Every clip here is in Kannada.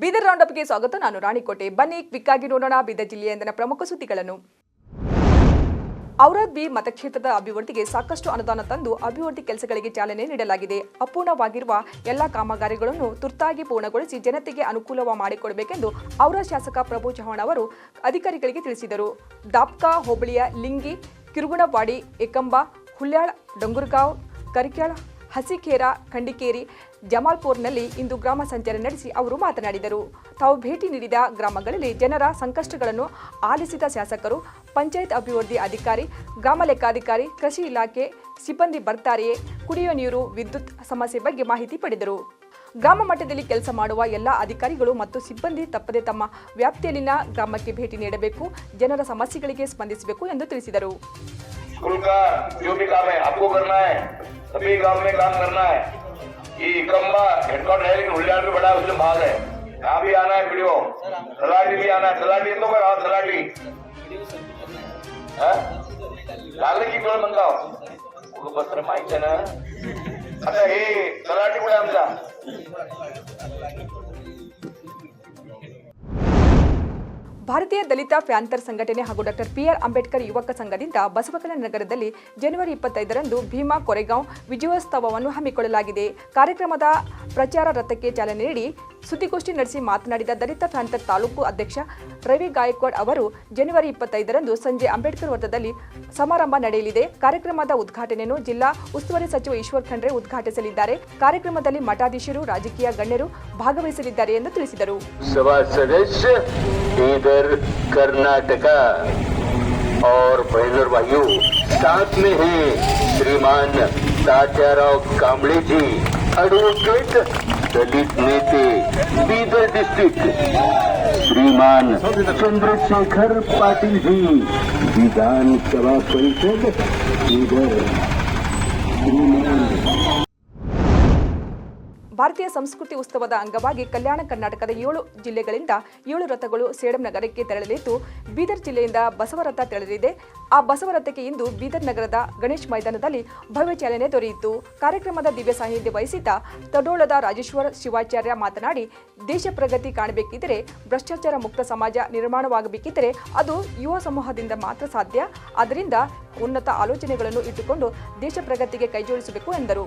ಬೀದರ್ ರೌಂಡಪ್ಗೆ ಸ್ವಾಗತ. ನಾನು ರಾಣಿಕೋಟೆ. ಬನ್ನಿ ಕ್ವಿಕ್ ಆಗಿ ನೋಡೋಣ ಬೀದರ್ ಜಿಲ್ಲೆಯ ಪ್ರಮುಖ ಸುದ್ದಿಗಳನ್ನು. ಔರಾದ್ ಬಿ ಮತಕ್ಷೇತ್ರದ ಅಭಿವೃದ್ಧಿಗೆ ಸಾಕಷ್ಟು ಅನುದಾನ ತಂದು ಅಭಿವೃದ್ಧಿ ಕೆಲಸಗಳಿಗೆ ಚಾಲನೆ ನೀಡಲಾಗಿದೆ. ಅಪೂರ್ಣವಾಗಿರುವ ಎಲ್ಲ ಕಾಮಗಾರಿಗಳನ್ನು ತುರ್ತಾಗಿ ಪೂರ್ಣಗೊಳಿಸಿ ಜನತೆಗೆ ಅನುಕೂಲವ ಮಾಡಿಕೊಡಬೇಕೆಂದು ಔರಾ ಶಾಸಕ ಪ್ರಭು ಚವ್ಹಾಣ್ ಅವರು ಅಧಿಕಾರಿಗಳಿಗೆ ತಿಳಿಸಿದರು. ದಾಪ್ಕಾ, ಹೋಬಳಿಯ ಲಿಂಗಿ, ಕಿರುಗುಣವಾಡಿ, ಏಕಂಬ, ಹುಲ್ಯಾಳ್, ಡೊಂಗುರ್ಗಾಂವ್, ಕರಿಕ್ಯಾಳ್ ಹಸಿಖೇರ ಖಂಡಿಕೇರಿ, ಜಮಾಲ್ಪುರ್ನಲ್ಲಿ ಇಂದು ಗ್ರಾಮ ಸಂಚಾರ ನಡೆಸಿ ಅವರು ಮಾತನಾಡಿದರು. ತಾವು ಭೇಟಿ ನೀಡಿದ ಗ್ರಾಮಗಳಲ್ಲಿ ಜನರ ಸಂಕಷ್ಟಗಳನ್ನು ಆಲಿಸಿದ ಶಾಸಕರು, ಪಂಚಾಯತ್ ಅಭಿವೃದ್ಧಿ ಅಧಿಕಾರಿ, ಗ್ರಾಮ ಲೆಕ್ಕಾಧಿಕಾರಿ, ಕೃಷಿ ಇಲಾಖೆ ಸಿಬ್ಬಂದಿ ಬರ್ತಾರೆಯೇ ಕುಡಿಯುವ ನೀರು, ವಿದ್ಯುತ್ ಸಮಸ್ಯೆ ಬಗ್ಗೆ ಮಾಹಿತಿ ಪಡೆದರು. ಗ್ರಾಮ ಮಟ್ಟದಲ್ಲಿ ಕೆಲಸ ಮಾಡುವ ಎಲ್ಲ ಅಧಿಕಾರಿಗಳು ಮತ್ತು ಸಿಬ್ಬಂದಿ ತಪ್ಪದೆ ತಮ್ಮ ವ್ಯಾಪ್ತಿಯಲ್ಲಿನ ಗ್ರಾಮಕ್ಕೆ ಭೇಟಿ ನೀಡಬೇಕು, ಜನರ ಸಮಸ್ಯೆಗಳಿಗೆ ಸ್ಪಂದಿಸಬೇಕು ಎಂದು ತಿಳಿಸಿದರು. सभी गांव में काम करना है। ये इकम्बा हेडक्वार्टर है लेकिन हुलियार भी बड़ा उसमें भाग है। यहाँ भी आना है वीडियो तलाटी भी आना है। तलाटी तो कर तलाटी हाँ? लागले की वेळ म्हणता पत्र माहिती आहे ना आता हे तलाठी कुठे आमचा ಭಾರತೀಯ ದಲಿತ ಫ್ಯಾಂತರ್ ಸಂಘಟನೆ ಹಾಗೂ ಡಾಕ್ಟರ್ ಪಿಆರ್ ಅಂಬೇಡ್ಕರ್ ಯುವಕ ಸಂಘದಿಂದ ಬಸವಕಲ್ಯಾಣ ನಗರದಲ್ಲಿ ಜನವರಿ ಇಪ್ಪತ್ತೈದರಂದು ಭೀಮಾ ಕೊರೆಗಾಂವ್ ವಿಜಯೋತ್ಸವವನ್ನು ಹಮ್ಮಿಕೊಳ್ಳಲಾಗಿದೆ. ಕಾರ್ಯಕ್ರಮದ ಪ್ರಚಾರ ರಥಕ್ಕೆ ಚಾಲನೆ ನೀಡಿ ಸುದ್ದಿಗೋಷ್ಠಿ ನಡೆಸಿ ಮಾತನಾಡಿದ ದಲಿತ ಪ್ಯಾಂಥರ್ ತಾಲೂಕು ಅಧ್ಯಕ್ಷ ರವಿ ಗಾಯಕ್ವಾಡ್ ಅವರು, ಜನವರಿ ಇಪ್ಪತ್ತೈದರಂದು ಸಂಜೆ ಅಂಬೇಡ್ಕರ್ ವೃತ್ತದಲ್ಲಿ ಸಮಾರಂಭ ನಡೆಯಲಿದೆ. ಕಾರ್ಯಕ್ರಮದ ಉದ್ಘಾಟನೆಯನ್ನು ಜಿಲ್ಲಾ ಉಸ್ತುವಾರಿ ಸಚಿವ ಈಶ್ವರ್ ಖಂಡ್ರೆ ಉದ್ಘಾಟಿಸಲಿದ್ದಾರೆ. ಕಾರ್ಯಕ್ರಮದಲ್ಲಿ ಮಠಾಧೀಶರು, ರಾಜಕೀಯ ಗಣ್ಯರು ಭಾಗವಹಿಸಲಿದ್ದಾರೆ ಎಂದು ತಿಳಿಸಿದರು. इधर कर्नाटका और बहनों भाइयों, साथ में हैं श्रीमान तात्याराव कांबळे जी एडवोकेट दलित नेते, बीदर डिस्ट्रिक्ट श्रीमान चंद्रशेखर पाटिल जी, विधानसभा परिषद इधर श्रीमान। ಭಾರತೀಯ ಸಂಸ್ಕೃತಿ ಉತ್ಸವದ ಅಂಗವಾಗಿ ಕಲ್ಯಾಣ ಕರ್ನಾಟಕದ ಏಳು ಜಿಲ್ಲೆಗಳಿಂದ ಏಳು ರಥಗಳು ಸೇಡಂ ನಗರಕ್ಕೆ ತೆರಳಲಿದ್ದು, ಬೀದರ್ ಜಿಲ್ಲೆಯಿಂದ ಬಸವರಥ ತೆರಳಲಿದೆ. ಆ ಬಸವರಥಕ್ಕೆ ಇಂದು ಬೀದರ್ ನಗರದ ಗಣೇಶ್ ಮೈದಾನದಲ್ಲಿ ಭವ್ಯ ಚಾಲನೆ ದೊರೆಯಿತು. ಕಾರ್ಯಕ್ರಮದ ದಿವ್ಯ ಸಾನ್ನಿಧ್ಯ ವಹಿಸಿದ್ದ ತಡೋಳದ ರಾಜೇಶ್ವರ ಶಿವಾಚಾರ್ಯ ಮಾತನಾಡಿ, ದೇಶ ಪ್ರಗತಿ ಕಾಣಬೇಕಿದ್ದರೆ, ಭ್ರಷ್ಟಾಚಾರ ಮುಕ್ತ ಸಮಾಜ ನಿರ್ಮಾಣವಾಗಬೇಕಿದ್ದರೆ ಅದು ಯುವ ಸಮೂಹದಿಂದ ಮಾತ್ರ ಸಾಧ್ಯ. ಅದರಿಂದ ಉನ್ನತ ಆಲೋಚನೆಗಳನ್ನು ಇಟ್ಟುಕೊಂಡು ದೇಶ ಪ್ರಗತಿಗೆ ಕೈಜೋಡಿಸಬೇಕು ಎಂದರು.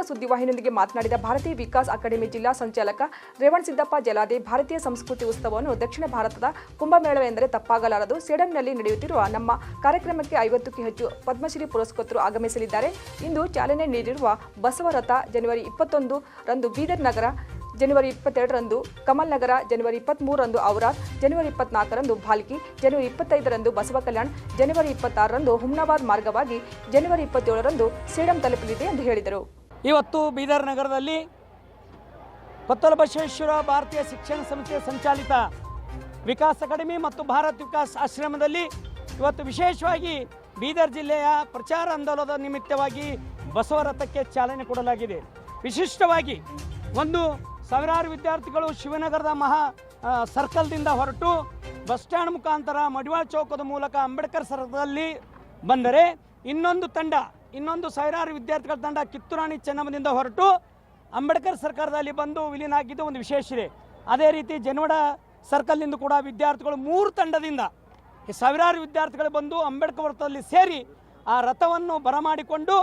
ಕರ್ನಾಟಕ ಸುದ್ದಿವಾಹಿನಿಯೊಂದಿಗೆ ಮಾತನಾಡಿದ ಭಾರತೀಯ ವಿಕಾಸ್ ಅಕಾಡೆಮಿ ಜಿಲ್ಲಾ ಸಂಚಾಲಕ ರೇವಣ್ ಸಿದ್ದಪ್ಪ ಜಲಾದೆ, ಭಾರತೀಯ ಸಂಸ್ಕೃತಿ ಉತ್ಸವವನ್ನು ದಕ್ಷಿಣ ಭಾರತದ ಕುಂಭಮೇಳವೆಂದರೆ ತಪ್ಪಾಗಲಾರದು. ಸೇಡಂನಲ್ಲಿ ನಡೆಯುತ್ತಿರುವ ನಮ್ಮ ಕಾರ್ಯಕ್ರಮಕ್ಕೆ ಐವತ್ತಕ್ಕೂ ಹೆಚ್ಚು ಪದ್ಮಶ್ರೀ ಪುರಸ್ಕೃತರು ಆಗಮಿಸಲಿದ್ದಾರೆ. ಇಂದು ಚಾಲನೆ ನೀಡಿರುವ ಬಸವರಥ ಜನವರಿ ಇಪ್ಪತ್ತೊಂದು ರಂದು ಬೀದರ್ ನಗರ, ಜನವರಿ ಇಪ್ಪತ್ತೆರಡರಂದು ಕಮಲ್ ನಗರ, ಜನವರಿ ಇಪ್ಪತ್ತ್ಮೂರರಂದು ಔರಾದ್ ಜನವರಿ ಇಪ್ಪತ್ನಾಲ್ಕರಂದು ಭಾಲ್ಕಿ, ಜನವರಿ ಇಪ್ಪತ್ತೈದರಂದು ಬಸವ ಕಲ್ಯಾಣ್, ಜನವರಿ ಇಪ್ಪತ್ತಾರರಂದು ಹುಮ್ನಾಬಾದ್ ಮಾರ್ಗವಾಗಿ, ಜನವರಿ ಇಪ್ಪತ್ತೇಳರಂದು ಸೇಡಂ ತಲುಪಲಿದೆ ಎಂದು ಹೇಳಿದರು. ಇವತ್ತು ಬೀದರ್ ನಗರದಲ್ಲಿ ಕೊತ್ತಲ ಬಸವೇಶ್ವರ ಭಾರತೀಯ ಶಿಕ್ಷಣ ಸಂಸ್ಥೆ ಸಂಚಾಲಿತ ವಿಕಾಸ ಅಕಾಡೆಮಿ ಮತ್ತು ಭಾರತ್ ವಿಕಾಸ್ ಆಶ್ರಮದಲ್ಲಿ ಇವತ್ತು ವಿಶೇಷವಾಗಿ ಬೀದರ್ ಜಿಲ್ಲೆಯ ಪ್ರಚಾರ ಆಂದೋಲನದ ನಿಮಿತ್ತವಾಗಿ ಬಸವರಥಕ್ಕೆ ಚಾಲನೆ ಕೊಡಲಾಗಿದೆ. ವಿಶಿಷ್ಟವಾಗಿ ಒಂದು ಸಾವಿರಾರು ವಿದ್ಯಾರ್ಥಿಗಳು ಶಿವನಗರದ ಮಹಾ ಸರ್ಕಲ್ದಿಂದ ಹೊರಟು ಬಸ್ ಸ್ಟ್ಯಾಂಡ್ ಮುಖಾಂತರ ಮಡಿವಾಳ ಚೌಕದ ಮೂಲಕ ಅಂಬೇಡ್ಕರ್ ಸರ್ಕಲ್ನಲ್ಲಿ ಬಂದರೆ ಇನ್ನೊಂದು ತಂಡ ಇನ್ನೊಂದು ಸಾವಿರಾರು ವಿದ್ಯಾರ್ಥಿಗಳ ತಂಡ ಕಿತ್ತೂರಾಣಿ ಚೆನ್ನಮ್ಮದಿಂದ ಹೊರಟು ಅಂಬೇಡ್ಕರ್ ಸರ್ಕಾರದಲ್ಲಿ ಬಂದು ವಿಲೀನ ಆಗಿದ್ದು ಒಂದು ವಿಶೇಷ ಇದೆ. ಅದೇ ರೀತಿ ಜನವಡ ಸರ್ಕಲ್ನಿಂದ ಕೂಡ ವಿದ್ಯಾರ್ಥಿಗಳು ಮೂರು ತಂಡದಿಂದ ಸಾವಿರಾರು ವಿದ್ಯಾರ್ಥಿಗಳು ಬಂದು ಅಂಬೇಡ್ಕರ್ ವೃತ್ತದಲ್ಲಿ ಸೇರಿ ಆ ರಥವನ್ನು ಬರಮಾಡಿಕೊಂಡು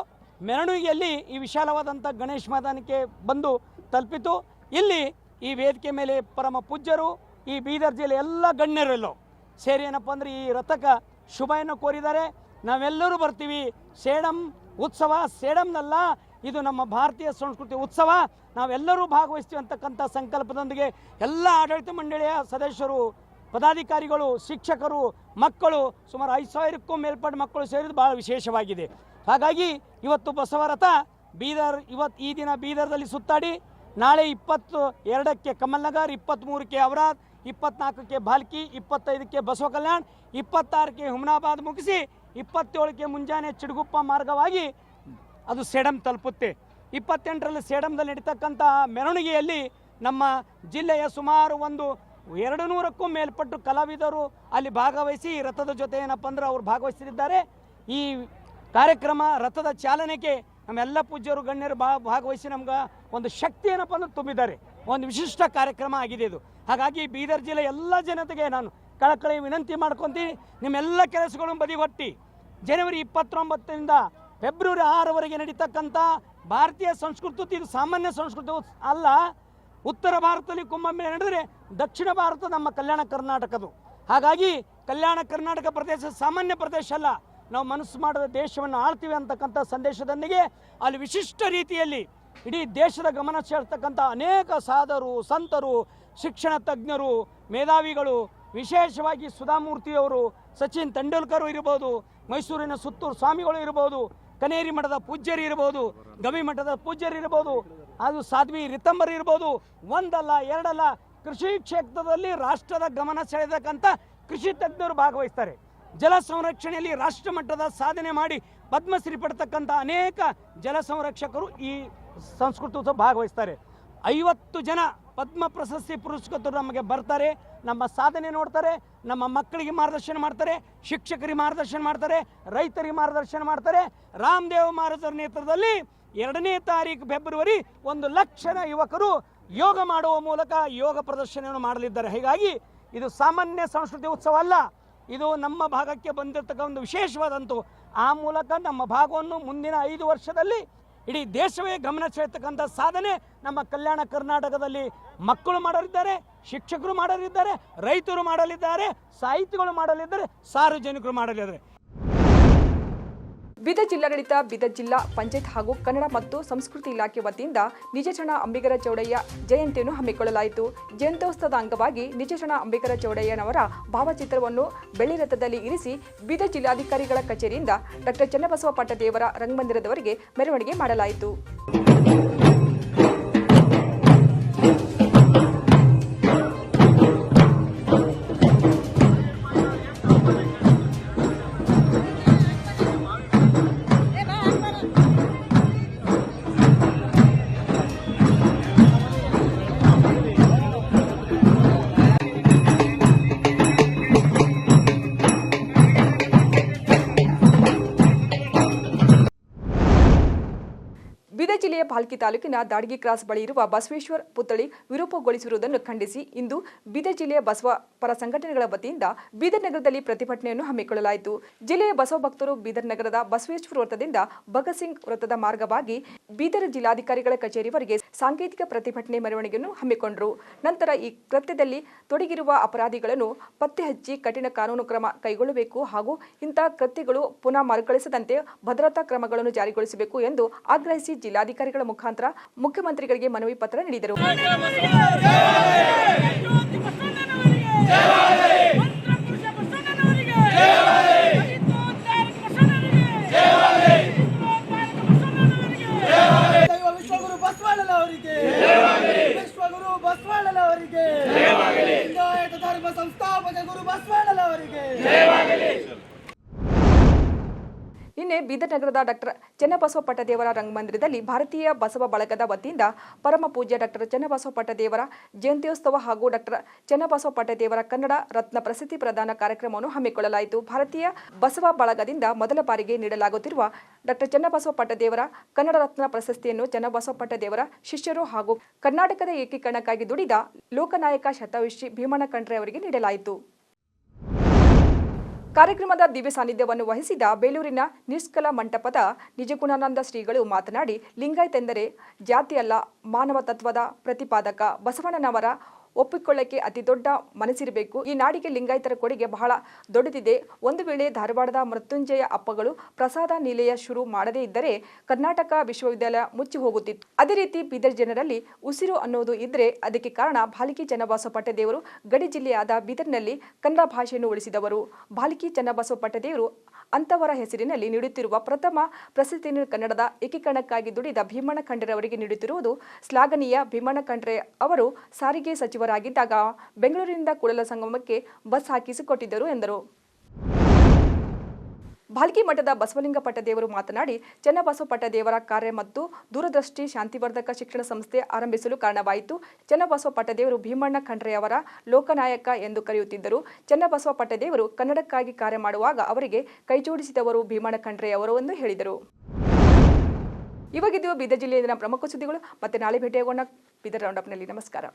ಮೆರವಣಿಗೆಯಲ್ಲಿ ಈ ವಿಶಾಲವಾದಂಥ ಗಣೇಶ ಮೈದಾನಕ್ಕೆ ಬಂದು ತಲುಪಿತು. ಇಲ್ಲಿ ಈ ವೇದಿಕೆ ಮೇಲೆ ಪರಮ ಪೂಜ್ಯರು, ಈ ಬೀದರ್ ಜಿಲ್ಲೆ ಎಲ್ಲ ಗಣ್ಯರೆಲ್ಲೋ ಸೇರಿ ಏನಪ್ಪ ಅಂದರೆ ಈ ರಥಕ್ಕೆ ಶುಭಯನ್ನು ಕೋರಿದ್ದಾರೆ. ನಾವೆಲ್ಲರೂ ಬರ್ತೀವಿ. ಸೇಡಂ ಉತ್ಸವ ಸೇಡಮ್ನಲ್ಲ ಇದು ನಮ್ಮ ಭಾರತೀಯ ಸಂಸ್ಕೃತಿ ಉತ್ಸವ. ನಾವೆಲ್ಲರೂ ಭಾಗವಹಿಸ್ತೀವಿ ಅಂತಕ್ಕಂಥ ಸಂಕಲ್ಪದೊಂದಿಗೆ ಎಲ್ಲ ಆಡಳಿತ ಮಂಡಳಿಯ ಸದಸ್ಯರು, ಪದಾಧಿಕಾರಿಗಳು, ಶಿಕ್ಷಕರು, ಮಕ್ಕಳು, ಸುಮಾರು ಐದು ಸಾವಿರಕ್ಕೂ ಮೇಲ್ಪಟ್ಟ ಮಕ್ಕಳು ಸೇರಿದ್ದು ಭಾಳ ವಿಶೇಷವಾಗಿದೆ. ಹಾಗಾಗಿ ಇವತ್ತು ಬಸವರಥ ಬೀದರ್ ಇವತ್ತು ಈ ದಿನ ಬೀದರ್ದಲ್ಲಿ ಸುತ್ತಾಡಿ, ನಾಳೆ ಇಪ್ಪತ್ತು ಎರಡಕ್ಕೆ ಕಮಲ್ ನಗರ್ ಇಪ್ಪತ್ತ್ಮೂರಕ್ಕೆ ಅವರಾದ್ ಇಪ್ಪತ್ನಾಲ್ಕಕ್ಕೆ ಭಾಲ್ಕಿ, ಇಪ್ಪತ್ತೈದಕ್ಕೆ ಬಸವ ಕಲ್ಯಾಣ್, ಇಪ್ಪತ್ತಾರಕ್ಕೆ ಹುಮನಾಬಾದ್ ಮುಗಿಸಿ ಇಪ್ಪತ್ತೇಳಕ್ಕೆ ಮುಂಜಾನೆ ಚಿಡುಗುಪ್ಪ ಮಾರ್ಗವಾಗಿ ಅದು ಸೇಡಂ ತಲುಪುತ್ತೆ. ಇಪ್ಪತ್ತೆಂಟರಲ್ಲಿ ಸೇಡಂದಲ್ಲಿ ನಡೀತಕ್ಕಂಥ ಮೆರವಣಿಗೆಯಲ್ಲಿ ನಮ್ಮ ಜಿಲ್ಲೆಯ ಸುಮಾರು ಒಂದು ಎರಡು ನೂರಕ್ಕೂ ಮೇಲ್ಪಟ್ಟು ಕಲಾವಿದರು ಅಲ್ಲಿ ಭಾಗವಹಿಸಿ ರಥದ ಜೊತೆ ಏನಪ್ಪ ಅಂದ್ರೆ ಅವರು ಭಾಗವಹಿಸಿದ್ದಾರೆ ಈ ಕಾರ್ಯಕ್ರಮ ರಥದ ಚಾಲನೆಗೆ ನಮ್ಮೆಲ್ಲ ಪೂಜ್ಯರು, ಗಣ್ಯರು ಭಾಗವಹಿಸಿ ನಮ್ಗೆ ಒಂದು ಶಕ್ತಿ ಏನಪ್ಪ ಅಂದ್ರೆ ತುಂಬಿದ್ದಾರೆ. ಒಂದು ವಿಶಿಷ್ಟ ಕಾರ್ಯಕ್ರಮ ಆಗಿದೆ ಇದು. ಹಾಗಾಗಿ ಬೀದರ್ ಜಿಲ್ಲೆ ಎಲ್ಲ ಜನತೆಗೆ ನಾನು ಕಳಕಳಿ ವಿನಂತಿ ಮಾಡ್ಕೊತೀನಿ ನಿಮ್ಮೆಲ್ಲ ಕೆಲಸಗಳನ್ನು ಬದಿಗೊಟ್ಟಿ ಜನವರಿ ಇಪ್ಪತ್ತೊಂಬತ್ತರಿಂದ ಫೆಬ್ರವರಿ ಆರವರೆಗೆ ನಡೀತಕ್ಕಂಥ ಭಾರತೀಯ ಸಂಸ್ಕೃತಿ, ಇದು ಸಾಮಾನ್ಯ ಸಂಸ್ಕೃತಿ ಅಲ್ಲ. ಉತ್ತರ ಭಾರತದಲ್ಲಿ ಕುಂಭಮೇಳ ನಡೆದರೆ ದಕ್ಷಿಣ ಭಾರತ ನಮ್ಮ ಕಲ್ಯಾಣ ಕರ್ನಾಟಕದು. ಹಾಗಾಗಿ ಕಲ್ಯಾಣ ಕರ್ನಾಟಕ ಪ್ರದೇಶ ಸಾಮಾನ್ಯ ಪ್ರದೇಶ ಅಲ್ಲ. ನಾವು ಮನಸ್ಸು ಮಾಡಿದ ದೇಶವನ್ನು ಆಳ್ತೀವಿ ಅಂತಕ್ಕಂಥ ಸಂದೇಶದೊಂದಿಗೆ ಅಲ್ಲಿ ವಿಶಿಷ್ಟ ರೀತಿಯಲ್ಲಿ ಇಡೀ ದೇಶದ ಗಮನ ಸೇರ್ತಕ್ಕಂಥ ಅನೇಕ ಸಾಧರು, ಸಂತರು, ಶಿಕ್ಷಣ ತಜ್ಞರು, ಮೇಧಾವಿಗಳು ವಿಶೇಷವಾಗಿ ಸುಧಾಮೂರ್ತಿಯವರು ಸಚಿನ್ ತೆಂಡೂಲ್ಕರ್ ಇರ್ಬೋದು, ಮೈಸೂರಿನ ಸುತ್ತೂರು ಸ್ವಾಮಿಗಳು ಇರ್ಬೋದು, ಕನೇರಿ ಮಠದ ಪೂಜ್ಯರು ಇರ್ಬೋದು, ಗವಿ ಮಠದ ಪೂಜ್ಯರು ಇರ್ಬೋದು ಅದು ಸಾಧ್ವಿ ರಿತಂಬರ್ ಇರ್ಬೋದು, ಒಂದಲ್ಲ, ಎರಡಲ್ಲ, ಕೃಷಿ ಕ್ಷೇತ್ರದಲ್ಲಿ ರಾಷ್ಟ್ರದ ಗಮನ ಸೆಳೆತಕ್ಕಂಥ ಕೃಷಿ ತಜ್ಞರು ಭಾಗವಹಿಸ್ತಾರೆ. ಜಲ ಸಂರಕ್ಷಣೆಯಲ್ಲಿ ರಾಷ್ಟ್ರ ಮಟ್ಟದ ಸಾಧನೆ ಮಾಡಿ ಪದ್ಮಶ್ರೀ ಪಡ್ತಕ್ಕಂಥ ಅನೇಕ ಜಲ ಸಂರಕ್ಷಕರು ಈ ಸಂಸ್ಕೃತ ಭಾಗವಹಿಸ್ತಾರೆ. ಐವತ್ತು ಜನ ಪದ್ಮ ಪ್ರಶಸ್ತಿ ಪುರಸ್ಕೃತರು ನಮಗೆ ಬರ್ತಾರೆ, ನಮ್ಮ ಸಾಧನೆ ನೋಡ್ತಾರೆ, ನಮ್ಮ ಮಕ್ಕಳಿಗೆ ಮಾರ್ಗದರ್ಶನ ಮಾಡ್ತಾರೆ, ಶಿಕ್ಷಕರಿಗೆ ಮಾರ್ಗದರ್ಶನ ಮಾಡ್ತಾರೆ, ರೈತರಿಗೆ ಮಾರ್ಗದರ್ಶನ ಮಾಡ್ತಾರೆ. ರಾಮದೇವ್ ಮಹಾರಾಜರ ನೇತೃತ್ವದಲ್ಲಿ ಎರಡನೇ ತಾರೀಕು ಫೆಬ್ರವರಿ ಒಂದು ಲಕ್ಷದ ಯುವಕರು ಯೋಗ ಮಾಡುವ ಮೂಲಕ ಯೋಗ ಪ್ರದರ್ಶನವನ್ನು ಮಾಡಲಿದ್ದಾರೆ. ಹೀಗಾಗಿ ಇದು ಸಾಮಾನ್ಯ ಸಂಸ್ಕೃತಿ ಉತ್ಸವ ಅಲ್ಲ, ಇದು ನಮ್ಮ ಭಾಗಕ್ಕೆ ಬಂದಿರತಕ್ಕ ಒಂದು ವಿಶೇಷವಾದಂತು ಆ ಮೂಲಕ ನಮ್ಮ ಭಾಗವನ್ನು ಮುಂದಿನ ಐದು ವರ್ಷದಲ್ಲಿ ಇಡೀ ದೇಶವೇ ಗಮನ ಸೆಳೆತಕ್ಕಂಥ ಸಾಧನೆ ನಮ್ಮ ಕಲ್ಯಾಣ ಕರ್ನಾಟಕದಲ್ಲಿ ಮಕ್ಕಳು ಮಾಡಲಿದ್ದಾರೆ, ಶಿಕ್ಷಕರು ಮಾಡಲಿದ್ದಾರೆ, ರೈತರು ಮಾಡಲಿದ್ದಾರೆ, ಸಾಹಿತಿಗಳು ಮಾಡಲಿದ್ದಾರೆ, ಸಾರ್ವಜನಿಕರು ಮಾಡಲಿದ್ದಾರೆ. ಬೀದರ್ ಜಿಲ್ಲಾಡಳಿತ ಬೀದರ್ ಜಿಲ್ಲಾ ಪಂಚಾಯತ್ ಹಾಗೂ ಕನ್ನಡ ಮತ್ತು ಸಂಸ್ಕೃತಿ ಇಲಾಖೆ ವತಿಯಿಂದ ನಿಜಚಣ ಅಂಬಿಗರ ಚೌಡಯ್ಯ ಜಯಂತಿಯನ್ನು ಹಮ್ಮಿಕೊಳ್ಳಲಾಯಿತು. ಜಯಂತ್ಯೋತ್ಸವದ ಅಂಗವಾಗಿ ನಿಜಚಣ ಅಂಬಿಗರ ಚೌಡಯ್ಯನವರ ಭಾವಚಿತ್ರವನ್ನು ಬೆಳ್ಳಿ ರಥದಲ್ಲಿ ಇರಿಸಿ ಬೀದರ್ ಜಿಲ್ಲಾಧಿಕಾರಿಗಳ ಕಚೇರಿಯಿಂದ ಡಾಕ್ಟರ್ ಚನ್ನಬಸವ ಪಟ್ಟದೇವರ ರಂಗಮಂದಿರದವರೆಗೆ ಮೆರವಣಿಗೆ ಮಾಡಲಾಯಿತು. ಜಿಲ್ಲೆಯ ಭಾಲ್ಕಿ ತಾಲೂಕಿನ ದಾಡ್ಗಿ ಕ್ರಾಸ್ ಬಳಿ ಇರುವ ಬಸವೇಶ್ವರ ಪುತ್ಥಳಿ ವಿರೂಪಗೊಳಿಸಿರುವುದನ್ನು ಖಂಡಿಸಿ ಇಂದು ಬೀದರ್ ಜಿಲ್ಲೆಯ ಬಸವ ಪರ ಸಂಘಟನೆಗಳ ವತಿಯಿಂದ ಬೀದರ್ ನಗರದಲ್ಲಿ ಪ್ರತಿಭಟನೆಯನ್ನು ಹಮ್ಮಿಕೊಳ್ಳಲಾಯಿತು. ಜಿಲ್ಲೆಯ ಬಸವ ಭಕ್ತರು ಬೀದರ್ ನಗರದ ಬಸವೇಶ್ವರ ವೃತ್ತದಿಂದ ಭಗತ್ ಸಿಂಗ್ ವೃತ್ತದ ಮಾರ್ಗವಾಗಿ ಬೀದರ್ ಜಿಲ್ಲಾಧಿಕಾರಿಗಳ ಕಚೇರಿವರೆಗೆ ಸಾಂಕೇತಿಕ ಪ್ರತಿಭಟನೆ ಮೆರವಣಿಗೆಯನ್ನು ಹಮ್ಮಿಕೊಂಡರು. ನಂತರ ಈ ಕೃತ್ಯದಲ್ಲಿ ತೊಡಗಿರುವ ಅಪರಾಧಿಗಳನ್ನು ಪತ್ತೆ ಹಚ್ಚಿ ಕಠಿಣ ಕಾನೂನು ಕ್ರಮ ಕೈಗೊಳ್ಳಬೇಕು ಹಾಗೂ ಇಂತಹ ಕೃತ್ಯಗಳು ಪುನಃ ಮರುಕಳಿಸದಂತೆ ಭದ್ರತಾ ಕ್ರಮಗಳನ್ನು ಜಾರಿಗೊಳಿಸಬೇಕು ಎಂದು ಆಗ್ರಹಿಸಿ ಜಿಲ್ಲಾಧಿಕಾರಿಗಳ ಮುಖಾಂತರ ಮುಖ್ಯಮಂತ್ರಿಗಳಿಗೆ ಮನವಿ ಪತ್ರ ನೀಡಿದರು. ನಿನ್ನೆ ಬೀದರ್ ನಗರದ ಡಾಕ್ಟರ್ ಚನ್ನಬಸವ ಪಟ್ಟದೇವರ ರಂಗಮಂದಿರದಲ್ಲಿ ಭಾರತೀಯ ಬಸವ ಬಳಗದ ವತಿಯಿಂದ ಪರಮ ಪೂಜ್ಯ ಡಾಕ್ಟರ್ ಚನ್ನಬಸವ ಪಟ್ಟದೇವರ ಜಯಂತ್ಯೋತ್ಸವ ಹಾಗೂ ಡಾಕ್ಟರ್ ಚನ್ನಬಸವ ಪಟ್ಟದೇವರ ಕನ್ನಡ ರತ್ನ ಪ್ರಶಸ್ತಿ ಪ್ರದಾನ ಕಾರ್ಯಕ್ರಮವನ್ನು ಹಮ್ಮಿಕೊಳ್ಳಲಾಯಿತು. ಭಾರತೀಯ ಬಸವ ಬಳಗದಿಂದ ಮೊದಲ ಬಾರಿಗೆ ನೀಡಲಾಗುತ್ತಿರುವ ಡಾಕ್ಟರ್ ಚನ್ನಬಸವ ಪಟ್ಟದೇವರ ಕನ್ನಡ ರತ್ನ ಪ್ರಶಸ್ತಿಯನ್ನು ಚನ್ನಬಸವ ಪಟ್ಟದೇವರ ಶಿಷ್ಯರು ಹಾಗೂ ಕರ್ನಾಟಕದ ಏಕೀಕರಣಕ್ಕಾಗಿ ದುಡಿದ ಲೋಕನಾಯಕ ಶತವಿಶ್ರೀ ಭೀಮಣ್ಣ ಕಂಡ್ರೆ ಅವರಿಗೆ ನೀಡಲಾಯಿತು. ಕಾರ್ಯಕ್ರಮದ ದಿವ್ಯ ಸಾನ್ನಿಧ್ಯವನ್ನು ವಹಿಸಿದ ಬೇಲೂರಿನ ನಿಷ್ಕಲ ಮಂಟಪದ ನಿಜಗುಣಾನಂದ ಶ್ರೀಗಳು ಮಾತನಾಡಿ, ಲಿಂಗಾಯತ್ ಎಂದರೆ ಜಾತಿ ಅಲ್ಲ ಮಾನವ ತತ್ವದ ಪ್ರತಿಪಾದಕ ಬಸವಣ್ಣನವರ ಒಪ್ಪಿಕೊಳ್ಳಕ್ಕೆ ಅತಿ ದೊಡ್ಡ ಮನಸ್ಸಿರಬೇಕು. ಈ ನಾಡಿಗೆ ಲಿಂಗಾಯತರ ಕೊಡುಗೆ ಬಹಳ ದೊಡ್ಡದಿದೆ. ಒಂದು ವೇಳೆ ಧಾರವಾಡದ ಮೃತ್ಯುಂಜಯ ಅಪ್ಪಗಳು ಪ್ರಸಾದ ನಿಲಯ ಶುರು ಮಾಡದೇ ಇದ್ದರೆ ಕರ್ನಾಟಕ ವಿಶ್ವವಿದ್ಯಾಲಯ ಮುಚ್ಚಿ ಹೋಗುತ್ತಿತ್ತು. ಅದೇ ರೀತಿ ಬೀದರ್ ಜನರಲ್ಲಿ ಉಸಿರು ಅನ್ನೋದು ಇದ್ರೆ ಅದಕ್ಕೆ ಕಾರಣ ಬಾಲಿಕಿ ಚನ್ನಬಸವ ಪಟ್ಟದೇವರು ಗಡಿ ಜಿಲ್ಲೆಯಾದ ಬೀದರ್ನಲ್ಲಿ ಕನ್ನಡ ಭಾಷೆಯನ್ನು ಉಳಿಸಿದವರು. ಬಾಲಿಕಿ ಚನ್ನಬಸವ ಪಟ್ಟದೇವರು ಅಂತವರ ಹೆಸರಿನಲ್ಲಿ ನೀಡುತ್ತಿರುವ ಪ್ರಥಮ ಪ್ರಶಸ್ತಿಯನ್ನು ಕನ್ನಡದ ಏಕೀಕರಣಕ್ಕಾಗಿ ದುಡಿದ ಭೀಮಣ್ಣ ಖಂಡ್ರೆಯವರಿಗೆ ನೀಡುತ್ತಿರುವುದು ಶ್ಲಾಘನೀಯ. ಭೀಮಣ್ಣ ಖಂಡ್ರೆ ಅವರು ಸಾರಿಗೆ ಸಚಿವರಾಗಿದ್ದಾಗ ಬೆಂಗಳೂರಿನಿಂದ ಕೂಡಲ ಸಂಗಮಕ್ಕೆ ಬಸ್ ಹಾಕಿಸಿಕೊಟ್ಟಿದ್ದರು ಎಂದರು. ಭಾಲ್ಕಿ ಮಠದ ಬಸವಲಿಂಗ ಪಟ್ಟದೇವರು ಮಾತನಾಡಿ, ಚನ್ನಬಸವ ಪಟ್ಟದೇವರ ಕಾರ್ಯ ಮತ್ತು ದೂರದೃಷ್ಟಿ ಶಾಂತಿವರ್ಧಕ ಶಿಕ್ಷಣ ಸಂಸ್ಥೆ ಆರಂಭಿಸಲು ಕಾರಣವಾಯಿತು. ಚನ್ನಬಸವ ಪಟ್ಟದೇವರು ಭೀಮಣ್ಣ ಖಂಡ್ರೆಯವರ ಲೋಕನಾಯಕ ಎಂದು ಕರೆಯುತ್ತಿದ್ದರು. ಚನ್ನಬಸವ ಪಟ್ಟದೇವರು ಕನ್ನಡಕ್ಕಾಗಿ ಕಾರ್ಯ ಮಾಡುವಾಗ ಅವರಿಗೆ ಕೈಜೋಡಿಸಿದವರು ಭೀಮಣ್ಣ ಖಂಡ್ರೆಯವರು ಎಂದು ಹೇಳಿದರು. ಇವಾಗಿದ್ದು ಬೀದರ್ ಜಿಲ್ಲೆಯಿಂದ ಪ್ರಮುಖ ಸುದ್ದಿಗಳು. ಮತ್ತೆ ನಾಳೆ ಭೇಟಿಯಾಗೋಣ. ಬೀದರ್ ರೌಂಡಪ್ನಲ್ಲಿ ನಮಸ್ಕಾರ.